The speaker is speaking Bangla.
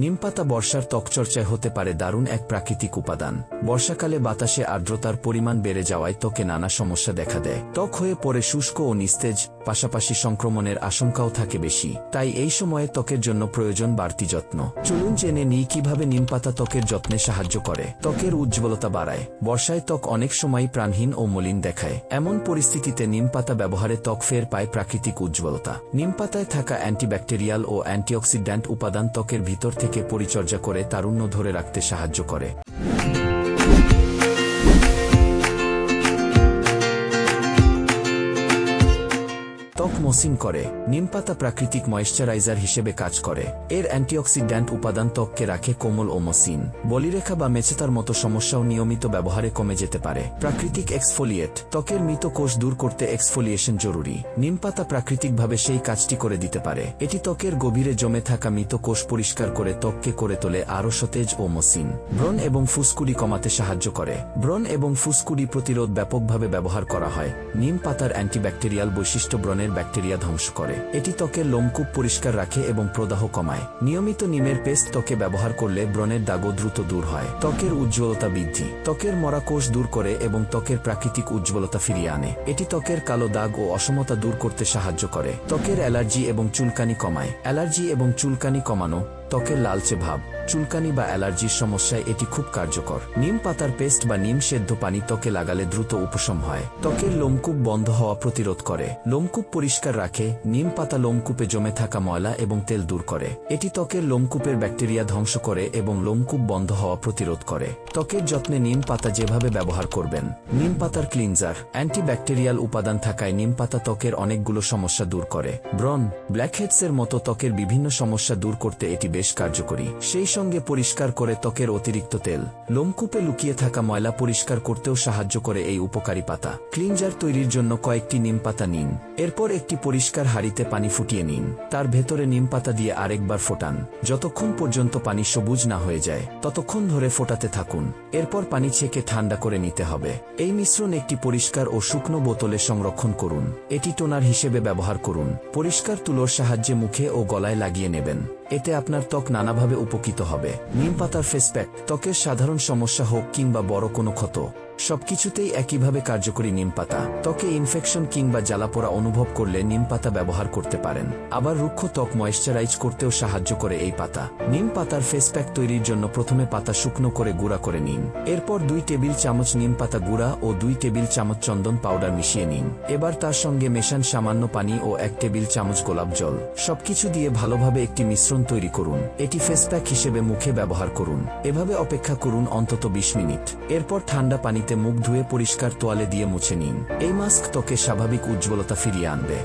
নিমপাতা বর্ষার ত্বকচর্চায় হতে পারে দারুণ এক প্রাকৃতিক উপাদান। বর্ষাকালে বাতাসে আর্দ্রতার পরিমাণ বেড়ে যাওয়ায় ত্বকে নানা সমস্যা দেখা দেয়। ত্বক হয়ে পড়ে শুষ্ক ও নিস্তেজ পাশাপাশি সংক্রমণের আশঙ্কাও থাকে বেশি। তাই এই সময়ে ত্বকের জন্য প্রয়োজন বাড়তি যত্ন। চলুন জেনে নিই কীভাবে নিমপাতা ত্বকের যত্নে সাহায্য করে। ত্বকের উজ্জ্বলতা বাড়ায়। বর্ষায় ত্বক অনেক সময় প্রাণহীন ও মলিন দেখায়। এমন পরিস্থিতিতে নিমপাতা ব্যবহারে ত্বক ফের পায় প্রাকৃতিক উজ্জ্বলতা। নিমপাতায় থাকা অ্যান্টিব্যাকটেরিয়াল ও অ্যান্টিঅক্সিড্যান্ট উপাদান ত্বকের ভিতর থেকে পরিচর্যা করে তারুণ্য ধরে রাখতে সাহায্য করে। মসৃণ করে, নিমপাতা প্রাকৃতিক ময়েশ্চারাইজার হিসেবে কাজ করে। এর অ্যান্টিঅক্সিড্যান্ট উপাদান ত্বককে রাখে কোমল ও মসৃণ বলিরেখা বা মেচেতার মতো সমস্যাও নিয়মিত ব্যবহারে কমে যেতে পারে। প্রাকৃতিক এক্সফোলিয়েট ত্বকের মৃত কোষ দূর করতে এক্সফোলিয়েশন জরুরি। নিমপাতা প্রাকৃতিকভাবে সেই কাজটি করে দিতে পারে। এটি ত্বকের গভীরে জমে থাকা মৃত কোষ পরিষ্কার করে ত্বককে করে তোলে আরও সতেজ ও মসৃণ ব্রণ এবং ফুসকুড়ি কমাতে সাহায্য করে। ব্রণ এবং ফুসকুড়ি প্রতিরোধ ব্যাপকভাবে ব্যবহার করা হয়। নিম পাতার অ্যান্টিব্যাকটেরিয়াল বৈশিষ্ট্য ব্রণের ব্যাকটেরিয়া ধ্বংস করে। এটি ত্বকের লোমকূপ পরিষ্কার রাখে এবং প্রদাহ কমায়। নিয়মিত নিমের পেস্ট ত্বকে ব্যবহার করলে ব্রণের দাগও দ্রুত দূর হয়। ত্বকের উজ্জ্বলতা বৃদ্ধি। ত্বকের মরাকোষ দূর করে এবং ত্বকের প্রাকৃতিক উজ্জ্বলতা ফিরিয়ে আনে। এটি ত্বকের কালো দাগ ও অসমতা দূর করতে সাহায্য করে। ত্বকের অ্যালার্জি এবং চুলকানি কমায়। অ্যালার্জি এবং চুলকানি কমানো ত্বকের লালচে ভাব, চুলকানি বা অ্যালার্জির সমস্যায় এটি খুব কার্যকর। নিম পাতার পেস্ট বা নিম সেদ্ধ পানি ত্বকে লাগালে দ্রুত উপশম হয়। ত্বকের লোমকূপ বন্ধ হওয়া প্রতিরোধ করে। লোমকূপ পরিষ্কার রাখে, নিম পাতা লোমকূপে জমে থাকা ময়লা এবং তেল দূর করে। এটি ত্বকের লোমকূপের ব্যাকটেরিয়া ধ্বংস করে এবং লোমকূপ বন্ধ হওয়া প্রতিরোধ করে। ত্বকের যত্নে নিম পাতা যেভাবে ব্যবহার করবেন। নিম পাতার ক্লিনজার, অ্যান্টিব্যাকটেরিয়াল উপাদান থাকায় নিম পাতা ত্বকের অনেকগুলো সমস্যা দূর করে। ব্রন ব্ল্যাকহেডসের মতো ত্বকের বিভিন্ন সমস্যা দূর করতে এটি বেশ কার্যকরী। সেই সঙ্গে পরিষ্কার করে ত্বকের অতিরিক্ত তেল। লোমকূপে লুকিয়ে থাকা ময়লা পরিষ্কার করতেও সাহায্য করে এই উপকারী পাতা। ক্লিনজার তৈরির জন্য কয়েকটি নিম পাতা নিন। এরপর একটি পরিষ্কার হাঁড়িতে পানি ফুটিয়ে নিন। তার ভেতরে নিম পাতা দিয়ে আরেকবার ফোটান। যতক্ষণ পর্যন্ত পানি সবুজ না হয়ে যায়, ততক্ষণ ধরে ফোটাতে থাকুন। এরপর পানি ছেঁকে ঠান্ডা করে নিতে হবে। এই মিশ্রণ একটি পরিষ্কার ও শুকনো বোতলে সংরক্ষণ করুন। এটি টোনার হিসেবে ব্যবহার করুন। পরিষ্কার তুলোর সাহায্যে মুখে ও গলায় লাগিয়ে নেবেন। এতে আপনার ত্বক নানাভাবে উপকৃত হবে। নিম পাতার ফেসপ্যাক ত্বকের সাধারণ সমস্যা হোক কিংবা বড় কোনো ক্ষত। সবকিছুতেই একইভাবে কার্যকরী নিম পাতা ত্বকে ইনফেকশন কিংবা জ্বালাপোড়া অনুভব করলে নিম পাতা ব্যবহার করতে পারেন। আবার রুক্ষ ত্বক ময়েশ্চারাইজ করতেও সাহায্য করে এই পাতা। নিম পাতার ফেস প্যাক তৈরির জন্য প্রথমে পাতা শুকনো করে গুঁড়া করে নিন। এরপর দুই টেবিল চামচ নিম পাতা গুঁড়া ও দুই টেবিল চামচ চন্দন পাউডার মিশিয়ে নিন। এবার তার সঙ্গে মেশান সামান্য পানি ও এক টেবিল চামচ গোলাপ জল। সবকিছু দিয়ে ভালোভাবে একটি মিশ্রণ তৈরি করুন। এটি ফেস প্যাক হিসেবে মুখে ব্যবহার করুন। এভাবে অপেক্ষা করুন অন্তত বিশ মিনিট। এরপর ঠান্ডা পানিতে মুখ ধুয়ে পরিষ্কার তোয়ালে দিয়ে মুছে নিন। এই মাস্ক ত্বকে স্বাভাবিক উজ্জ্বলতা ফিরিয়ে আনবে।